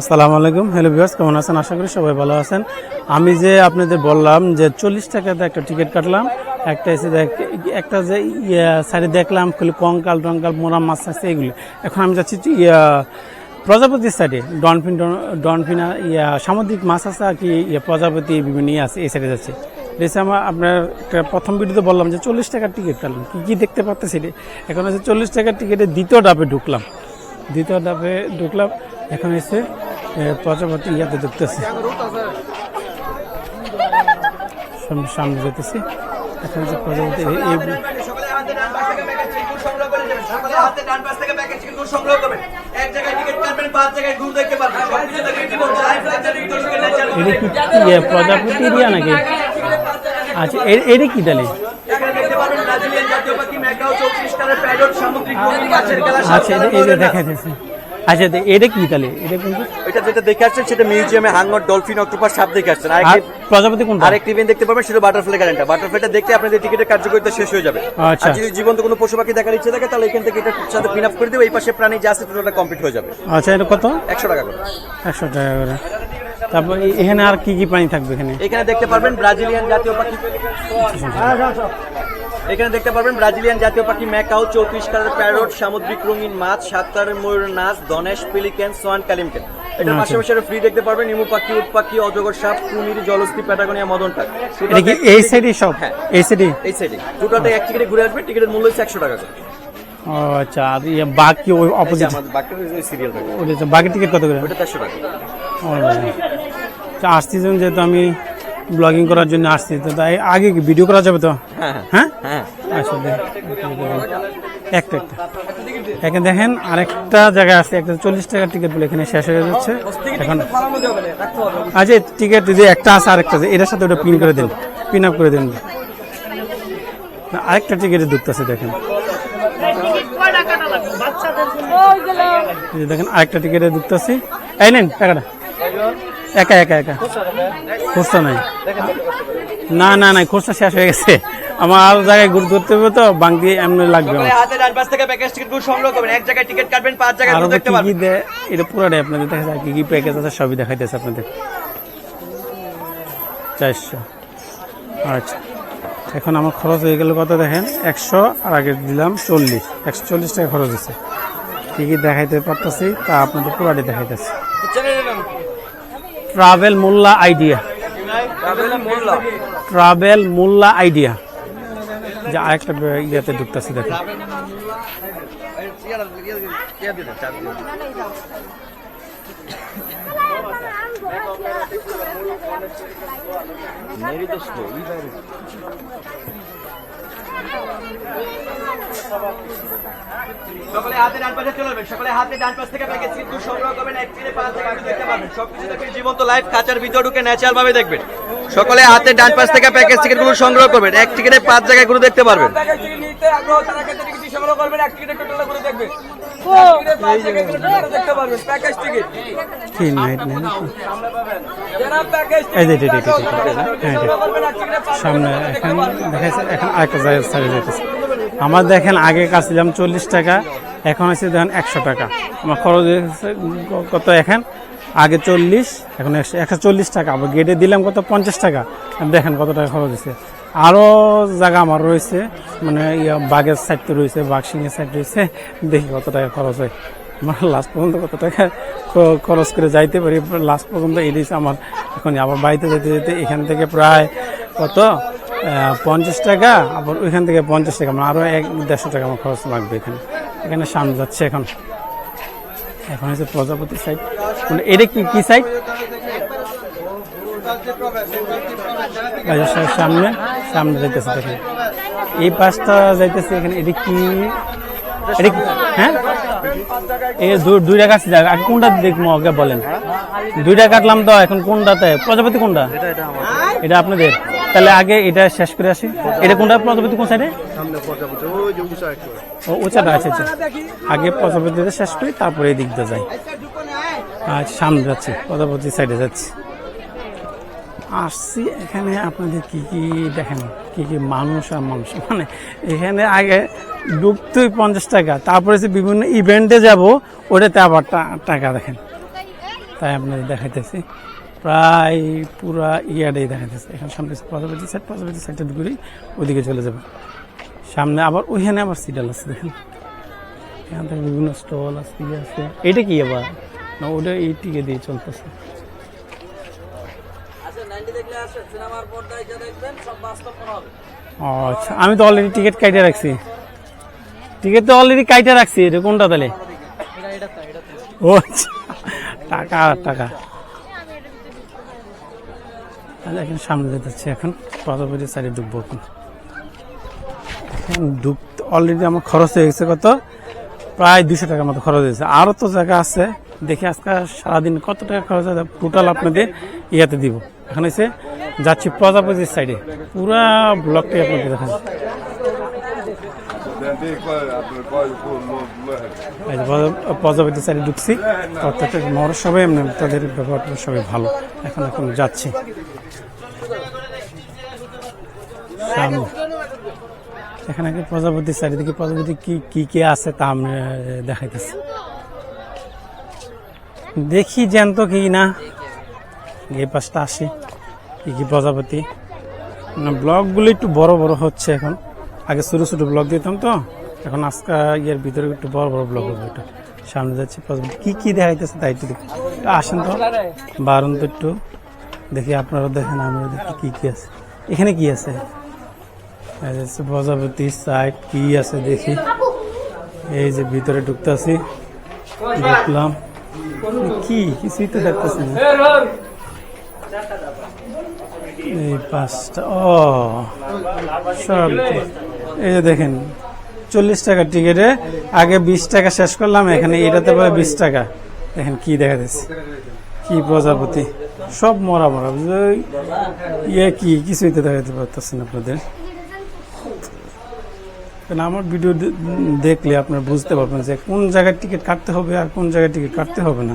আসসালামু আলাইকুম। Hello viewers কেমন আছেন? আশা করি সবাই ভালো আছেন। আমি যে আপনাদের বললাম যে চল্লিশ টাকাতে একটা টিকিট কাটলাম, একটা এসে একটা যে ইয়া সাইডে দেখলাম, খালি কঙ্কাল টঙ্কাল, মোরা মাছ আছে এগুলি। এখন আমি যাচ্ছি ইয়া প্রজাপতির সাইডে ডনফিন ডনফিন ইয়া সামুদ্রিক মাছ আছে আর কি, ইয়া প্রজাপতি বিভিন্ন ইয়ে আছে, এই সাইডে যাচ্ছে। এসে আমার, আপনার একটা প্রথম ভিডিওতে বললাম যে চল্লিশ টাকার টিকিট কাটলাম। কী কী দেখতে পাচ্ছি এখন হচ্ছে চল্লিশ টাকার টিকিটে দ্বিতীয় ডাবে ঢুকলাম। দ্বিতীয় ধাপে ঢুকলাম। এখন এসে প্রজাপতি ইয়াতে ঢুকতেছি। সামনে যেতেছি। এখন যে প্রজাপতি এই- দেখে প্রজাপতি ইয়া নাকি? আচ্ছা এটা কি খেলা আচ্ছা এটা- এই যে দেখাইতেছে আচ্ছা এটা কি তাহলে? এটা কিন্তু এটা যেটা দেখে আসছেন সেটা মিউজিয়ামে হাঙ্গর ডলফিন অক্টোপাস সাপ দেখে আসছেন। আর প্রজাপতি কোনটা? আরেকটি ইভেন্ট দেখতে পাবেন সেটা বাটারফ্লাই গ্যারেন্টা বাটারফ্লাইটা দেখতে আপনাদের টিকিটের কার্যকারিতা শেষ হয়ে যাবে। আচ্ছা। আর যদি জীবন্ত কোনো পশু পাখি দেখার ইচ্ছে থাকে তাহলে এখান থেকে এটার সাথে পিন আপ করে দেবে এই পাশে প্রাণী যা আছে টোটালটা কমপ্লিট হয়ে যাবে। আচ্ছা এটা কত? একশো টাকা করে। একশো টাকা করে। তারপর এখানে আর কি কি পানি থাকবে এখানে? এখানে দেখতে পারবেন ব্রাজিলিয়ান জাতীয় পাখি। এখানে দেখতে পারবেন ব্রাজিলিয়ান জাতীয় পাখি ম্যাকাও চৌত্রিশ কালার প্যারট সামুদ্রিক রঙিন মাছ সাত সাতটার ময়ূর নাচ দনেশ পিলিকেন সোয়ান কালিমকেন এটার আচ্ছা। পাশাপাশি ফ্রি দেখতে পারবেন ইমু পাখি উট পাখি অজগর সাপ কুমির জলস্থি প্যাটাগোনিয়া মদন টাক এটা কি এই সাইডে সব? হ্যাঁ। এই সাইডে এই সাইডে টোটালটা এক টিকিটে ঘুরে আসবে টিকিটের মূল্য হচ্ছে একশো টাকা করে। ও আচ্ছা আর ইয়ে বাঘ কি ওই অপোজিট বাঘের টিকিট কত করে? ওটা চারশো টাকা। আসছি যেহেতু আমি ব্লগিং করার জন্য আসছি। তো তাই আগে ভিডিও করা যাবে তো? হ্যাঁ হ্যাঁ। হ্যাঁ? আসলে একটা একটা এখানে দেখেন আরেকটা জায়গায় আছে একটা চল্লিশ টাকার টিকিট বলে এখানে শেষ হয়ে যাচ্ছে। এখন আচ্ছা টিকিট যে একটা আছে আরেকটা আছে এটার সাথে ওটা পিন করে দিন পিন আপ করে দিন। আরেকটা টিকিটে ঢুকতেছে দেখেন। দেখেন আরেকটা টিকিটে ঢুকতেছি এই নেন টাকাটা। একা একা একা। খুচরা নাই। না না না খুচরা শেষ হয়ে গেছে। আমার আরও জায়গায় ঘুরতে ঘুরতে হবে তো বাংতি এমনি লাগবে আমার। সকালে হাতে ডান থেকে প্যাকেজ টিকিট সংগ্রহ করবেন। এক জায়গায় টিকিট কাটবেন পাঁচ জায়গায় আরও দেখতে কি দেয় এটা পুরোটাই আপনাদের দেখা যায়। কি কি প্যাকেজ আছে সবই দেখাইতেছে আপনাদের। চারশো। আচ্ছা। এখন আমার খরচ হয়ে গেল কত দেখেন? একশো আর আগে দিলাম চল্লিশ। একশো চল্লিশ টাকা খরচ হয়েছে। কি কি দেখাইতে পারতেছি তা আপনাদের পুরাটি দেখাইতেছি। Travel Molla idea travel Molla idea যে আরেকটা ইয়েতে ঢুকতেছি দেখেন সকালে হাতে ডান পাশে চলে যাবেন। সকালে হাতে ডান পাশ থেকে প্যাকেজ কিন্তু সংগ্রহ করবেন এক টিকিটে পাঁচ জায়গায় ঘুরে দেখতে পারবেন সবকিছু দেখবেন জীবন্ত লাইভ খাঁচার ভিতর ঢুকে ন্যাচারাল ভাবে দেখবেন। সকালে হাতে ডান পাশ থেকে প্যাকেজ টিকিটগুলো সংগ্রহ করবেন এক টিকিটে পাঁচ জায়গায় ঘুরে দেখতে পারবেন। সংগ্রহ করবেন এক টিকিটে টোটাল সামনে এখন দেখাইছে এখন আরেকটা জায়গায় যেতেছে আমার দেখেন আগে কাছিলাম চল্লিশ টাকা, এখন আছে দেখেন একশো টাকা। আমার খরচ কত এখন? আগে চল্লিশ, এখন একশো চল্লিশ টাকা। আবার গেটে দিলাম কত? পঞ্চাশ টাকা। দেখেন কত টাকা খরচ হয়েছে। আরও জায়গা আমার রয়েছে মানে ইয়া বাঘের সাইড রয়েছে, বাঘ সিংহের সাইড রয়েছে। দেখি কত টাকা খরচ হয়। আমার লাস্ট পর্যন্ত কত টাকা খরচ করে যাইতে পারি। লাস্ট পর্যন্ত এলিস আমার। এখন আবার বাড়িতে যেতে যেতে এখান থেকে প্রায় কত? পঞ্চাশ টাকা, আবার ওইখান থেকে পঞ্চাশ টাকা মানে আরও এক দেড়শো টাকা আমার খরচ লাগবে এখানে। এখানে সামনে যাচ্ছে এখন। এখন হচ্ছে প্রজাপতি সাইড এটা কি কি সাইড সামনে সামনে যাইতেছে দেখেন। এই পাশটা যাইতেছে এখানে, এটা কি? এটা হ্যাঁ? এই দুইটা কাটছি আগে কোনটা দেখব আগে বলেন। দুইটা কাটলাম তো, এখন কোনটাতে? প্রজাপতি কোনটা? এটা আপনাদের। তাহলে আগে এটা শেষ করে আসি। এটা কোনটা? প্রজাপতি কোন সাইডে ও ওচাটা আছে আচ্ছা আগে প্রজাপতিতে শেষ করি তারপরে এই দিক দিয়ে যাই। আচ্ছা সামনে যাচ্ছি প্রজাপতি সাইডে যাচ্ছি। আসছি এখানে আপনাদের কি কি দেখেন? কি কি মানুষ আর মানুষ মানে এখানে আগে ঢুকতেই পঞ্চাশ টাকা তারপরে যে বিভিন্ন ইভেন্টে যাব ওটাতে আবার টাকা দেখেন। তাই আপনাদের দেখাইতেছি। প্রায় পুরা ইয়ার্ডেই দেখাইতেছে। এখানে সামনে প্রজাপতি সাইড প্রজাপতি সাইডটা ঘুরেই ওইদিকে চলে যাবে। সামনে আবার ওইখানে আবার সিডাল আছে দেখেন। এখান থেকে বিভিন্ন স্টল আছে ইয়ে আছে। এটা কি আবার? না ওটা এই টিকে দিয়ে চলতেছে। আচ্ছা আচ্ছা আমি তো অলরেডি টিকিট কাইটে রাখছি। টিকিট তো অলরেডি কাইটে রাখছি এটা কোনটা তাহলে? ও আচ্ছা টাকা আর টাকা। এখন সামনে যেতে হচ্ছে এখন। প্রজাপতি সাইডে ঢুকবো এখন। ঢুকতে অলরেডি আমার খরচ হয়ে গেছে কত? প্রায় দুশো টাকার মতো খরচ হয়েছে। আরও তো জায়গা আছে। দেখি আজকে সারাদিন কত টাকা খরচ হয় টোটাল আপনাদের ইয়াতে দিব। এখন এসে যাচ্ছি প্রজাপতির সাইডে পুরা ব্লকটাই যে প্রজা- প্রজাপতি সাইডে ঢুকছি অর্থাৎ মর সবাই তাদের ব্যবহারটা সবাই ভালো। এখন এখন যাচ্ছি। সামনে। এখানে কি প্রজাপতি চারিদিকে প্রজাপতি কি কি কি আছে তা আমি আহ, দেখাইতেছি। দেখি জ্যান্ত কি না। এই পাশটা আসি। কি কি প্রজাপতি। না ব্লগগুলো একটু বড় বড় হচ্ছে এখন। আগে ছোট ছোট ব্লগ দিতাম তো। এখন আজকে ইয়ের ভিতরে একটু বড় বড় ব্লগ হবে এটা। সামনে যাচ্ছে প্রজাপতি। কি কি দেখাইতেছে তাই একটু আসেন তো। বারণ তো একটু। দেখি আপনারা দেখেন আমরা দেখি কি কি আছে। এখানে কি আছে? প্রজাপতি সাইড কি আছে দেখি। এই যে ভিতরে ঢুকতেছি ঢুকলাম কি? কিছুই তো দেখতেছি না। এই পাঁচটা, ও সব এই যে দেখেন, চল্লিশ টাকা টিকিটে আগে বিশ টাকা শেষ করলাম, এখানে এটাতে পরে বিশ টাকা। দেখেন কি দেখা যাচ্ছে। কি প্রজাপতি। সব মরা মরা ইয়ে কি? কিছুই তো দেখাতে পারতেছেন আপনাদের। কারণ আমার ভিডিও দেখলে আপনারা বুঝতে পারবেন যে কোন জায়গায় টিকিট কাটতে হবে আর কোন জায়গায় টিকিট কাটতে হবে না।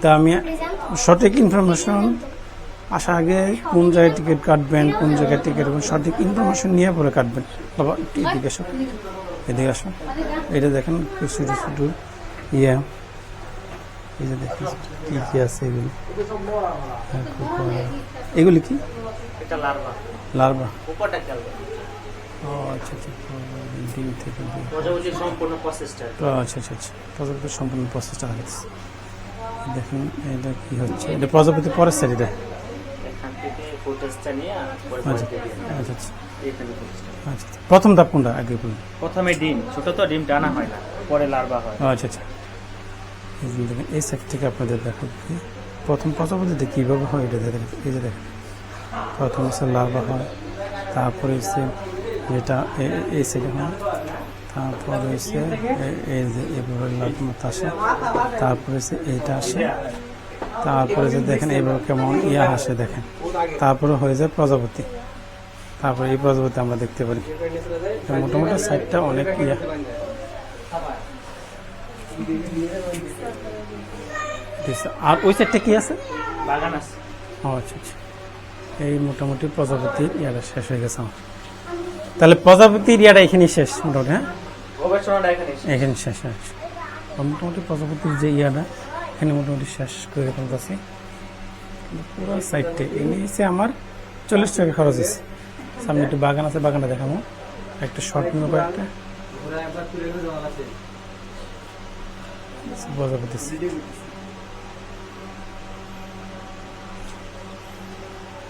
তা আমি সঠিক ইনফরমেশন আসার আগে কোন জায়গায় টিকিট কাটবেন কোন জায়গায় টিকিট সঠিক ইনফরমেশন নিয়ে পরে কাটবেন। বাবা এদিকে আসো এদিকে আসো। এটা দেখেন ছোটো ছোটো ইয়ে। এই যে দেখেন কি কি আছে এগুলি। হ্যাঁ। এগুলি কি? লার্ভা। ও আচ্ছা আচ্ছা। ডিম থেকে ডিম সম্পূর্ণ প্রসেসটা আচ্ছা আচ্ছা। আচ্ছা সম্পূর্ণ প্রসেসটা দেখুন এটা কি হচ্ছে? এটা প্রজাপতি পরের সাইড এটা আচ্ছা। আচ্ছা আচ্ছা। প্রথম ধাপ কোনটা? আগে বলুন। প্রথমে ডিম। ছোট তো ডিম টানা হয় না। পরে লার্ভা হয়। আচ্ছা আচ্ছা। দেখেন এই সাইড থেকে আপনাদের দেখো প্রথম প্রজাপতিতে কীভাবে হয় এটা দেখেন। এই যে দেখেন। প্রথম হচ্ছে লার্ভা হয় তারপরে হচ্ছে যেটা এই সাইডে হয়। তারপর হচ্ছে এ- এই যে এভাবে মতো আসে। তারপরে হচ্ছে এইটা আসে। তারপরে যে দেখেন এইভাবে কেমন ইয়া আসে দেখেন। তারপরে হয়ে যায় প্রজাপতি। তারপরে এই প্রজাপতি আমরা দেখতে পারি। মোটামুটি সাইডটা অনেক ইয়া। আর ওই সাইডটা কি আছে? বাগান আছে। ও আচ্ছা আচ্ছা। এই মোটামুটি প্রজাপতির ইয়াটা শেষ হয়ে গেছে আমার। তাহলে প্রজাপতির ইয়াটা এখানেই শেষ মোটামুটি হ্যাঁ? গবেষণাটা এখানে এখানে শেষ হ্যাঁ। মোটামুটি প্রজাপতির যে ইয়াটা এখানে মোটামুটি শেষ করে ফেলতেছি। পুরো সাইডটা এমনি হচ্ছে আমার চল্লিশ টাকা খরচ হয়েছে। সামনে একটু বাগান আছে বাগানটা দেখাবো। একটা শর্ট নেব একটা। প্রজাপতি।